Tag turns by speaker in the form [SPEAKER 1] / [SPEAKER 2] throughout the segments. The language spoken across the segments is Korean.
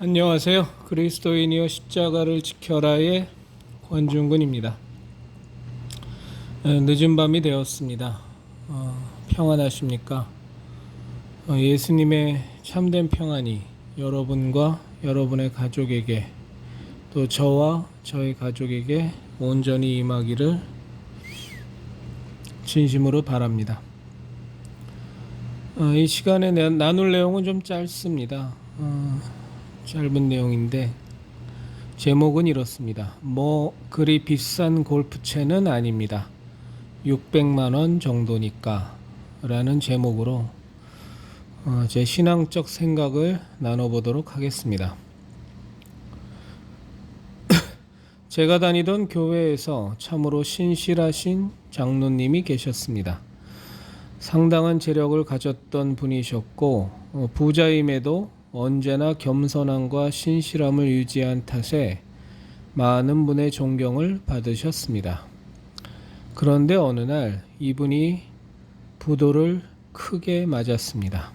[SPEAKER 1] 안녕하세요. 그리스도인이여 십자가를 지켜라의 권중근입니다. 어, 늦은 밤이 되었습니다. 어, 평안하십니까? 어, 예수님의 참된 평안이 여러분과 여러분의 가족에게 또 저와 저의 가족에게 온전히 임하기를 진심으로 바랍니다. 어, 이 시간에 내- 나눌 내용은 좀 짧습니다. 어, 짧은 내용인데 제목은 이렇습니다. 뭐 그리 비싼 골프채는 아닙니다. 600만 원 정도니까 라는 제목으로 어, 제 신앙적 생각을 나눠보도록 하겠습니다. 제가 다니던 교회에서 참으로 신실하신 장로님이 계셨습니다. 상당한 재력을 가졌던 분이셨고 어, 부자임에도 언제나 겸손함과 신실함을 유지한 탓에 많은 분의 존경을 받으셨습니다. 그런데 어느 날 이분이 부도를 크게 맞았습니다.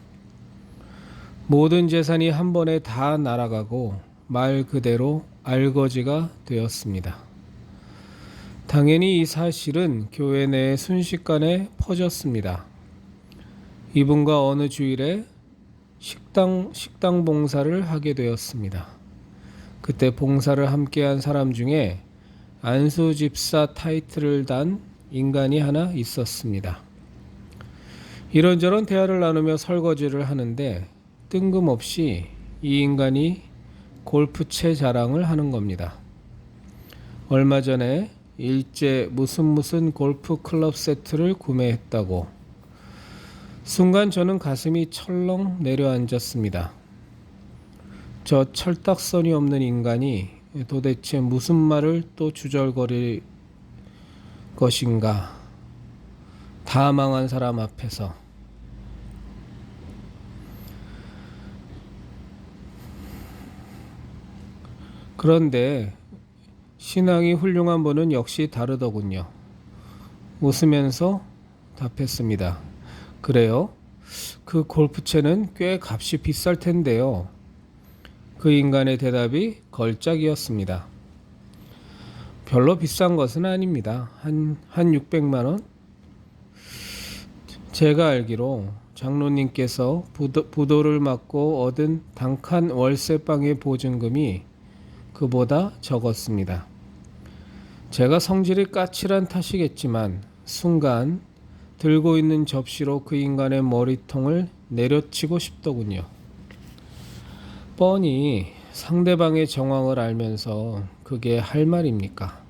[SPEAKER 1] 모든 재산이 한 번에 다 날아가고 말 그대로 알거지가 되었습니다. 당연히 이 사실은 교회 내에 순식간에 퍼졌습니다. 이분과 어느 주일에 식당 식당 봉사를 하게 되었습니다. 그때 봉사를 함께한 사람 중에 안수 집사 타이틀을 단 인간이 하나 있었습니다. 이런저런 대화를 나누며 설거지를 하는데 뜬금없이 이 인간이 골프채 자랑을 하는 겁니다. 얼마 전에 일제 무슨 무슨 골프 클럽 세트를 구매했다고 순간 저는 가슴이 철렁 내려앉았습니다. 저 철딱선이 없는 인간이 도대체 무슨 말을 또 주절거릴 것인가? 다 망한 사람 앞에서 그런데 신앙이 훌륭한 분은 역시 다르더군요. 웃으면서 답했습니다. 그래요? 그 골프채는 꽤 값이 비쌀 텐데요. 그 인간의 대답이 걸작이었습니다. 별로 비싼 것은 아닙니다. 한, 한 600만 원? 제가 알기로 장로님께서 부도, 부도를 맞고 얻은 단칸 월세방의 보증금이 그보다 적었습니다. 제가 성질이 까칠한 탓이겠지만 순간 들고 있는 접시로 그 인간의 머리통을 내려치고 싶더군요. 뻔히 상대방의 정황을 알면서 그게 할 말입니까?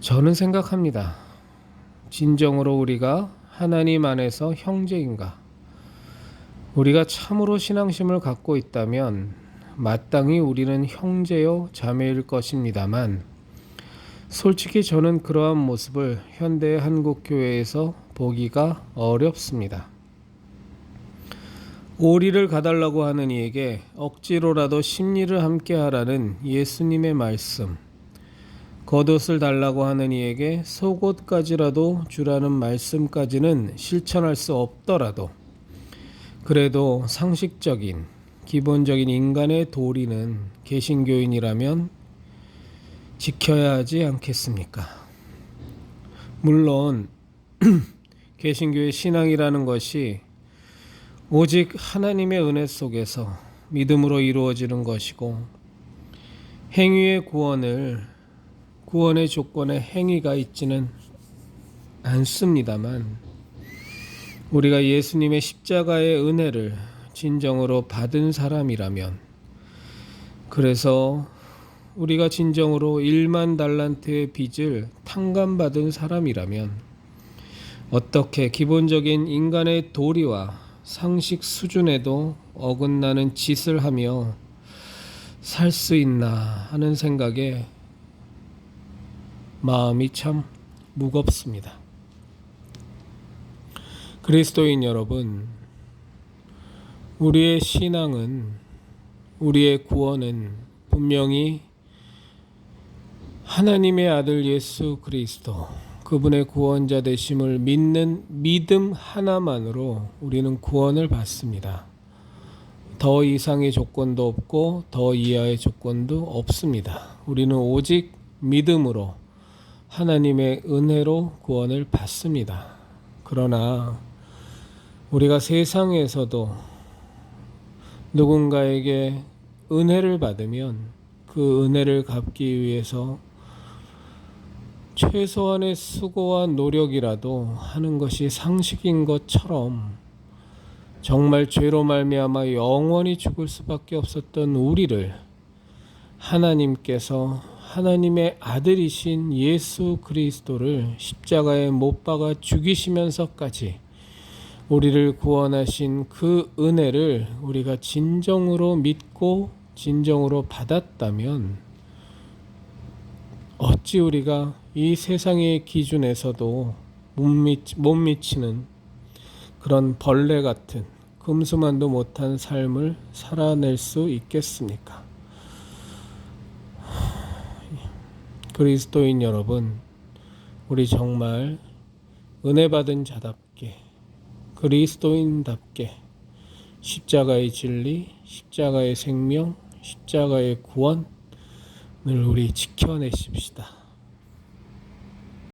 [SPEAKER 1] 저는 생각합니다. 진정으로 우리가 하나님 안에서 형제인가? 우리가 참으로 신앙심을 갖고 있다면 마땅히 우리는 형제요 자매일 것입니다만 솔직히 저는 그러한 모습을 현대 한국 교회에서 보기가 어렵습니다. 오리를 가달라고 하는 이에게 억지로라도 심리를 함께 하라는 예수님의 말씀. 겉옷을 달라고 하는 이에게 속옷까지라도 주라는 말씀까지는 실천할 수 없더라도 그래도 상식적인 기본적인 인간의 도리는 개신교인이라면 지켜야 하지 않겠습니까? 물론 개신교의 신앙이라는 것이 오직 하나님의 은혜 속에서 믿음으로 이루어지는 것이고 행위의 구원을 구원의 조건에 행위가 있지는 않습니다만 우리가 예수님의 십자가의 은혜를 진정으로 받은 사람이라면 그래서 우리가 진정으로 1만 달란트의 빚을 탕감받은 사람이라면 어떻게 기본적인 인간의 도리와 상식 수준에도 어긋나는 짓을 하며 살 수 있나 하는 생각에 마음이 참 무겁습니다. 그리스도인 여러분, 우리의 신앙은 우리의 구원은 분명히 하나님의 아들 예수 그리스도 그분의 구원자 되심을 믿는 믿음 하나만으로 우리는 구원을 받습니다. 더 이상의 조건도 없고 더 이하의 조건도 없습니다. 우리는 오직 믿음으로 하나님의 은혜로 구원을 받습니다. 그러나 우리가 세상에서도 누군가에게 은혜를 받으면 그 은혜를 갚기 위해서 최소한의 수고와 노력이라도 하는 것이 상식인 것처럼 정말 죄로 말미암아 영원히 죽을 수밖에 없었던 우리를 하나님께서 하나님의 아들이신 예수 그리스도를 십자가에 못 박아 죽이시면서까지 우리를 구원하신 그 은혜를 우리가 진정으로 믿고 진정으로 받았다면 어찌 우리가 이 세상의 기준에서도 못, 미치, 못 미치는 그런 벌레 같은 금수만도 못한 삶을 살아낼 수 있겠습니까? 그리스도인 여러분, 우리 정말 은혜 받은 자답게 그리스도인답게 십자가의 진리, 십자가의 생명, 십자가의 구원을 우리 지켜내십시다.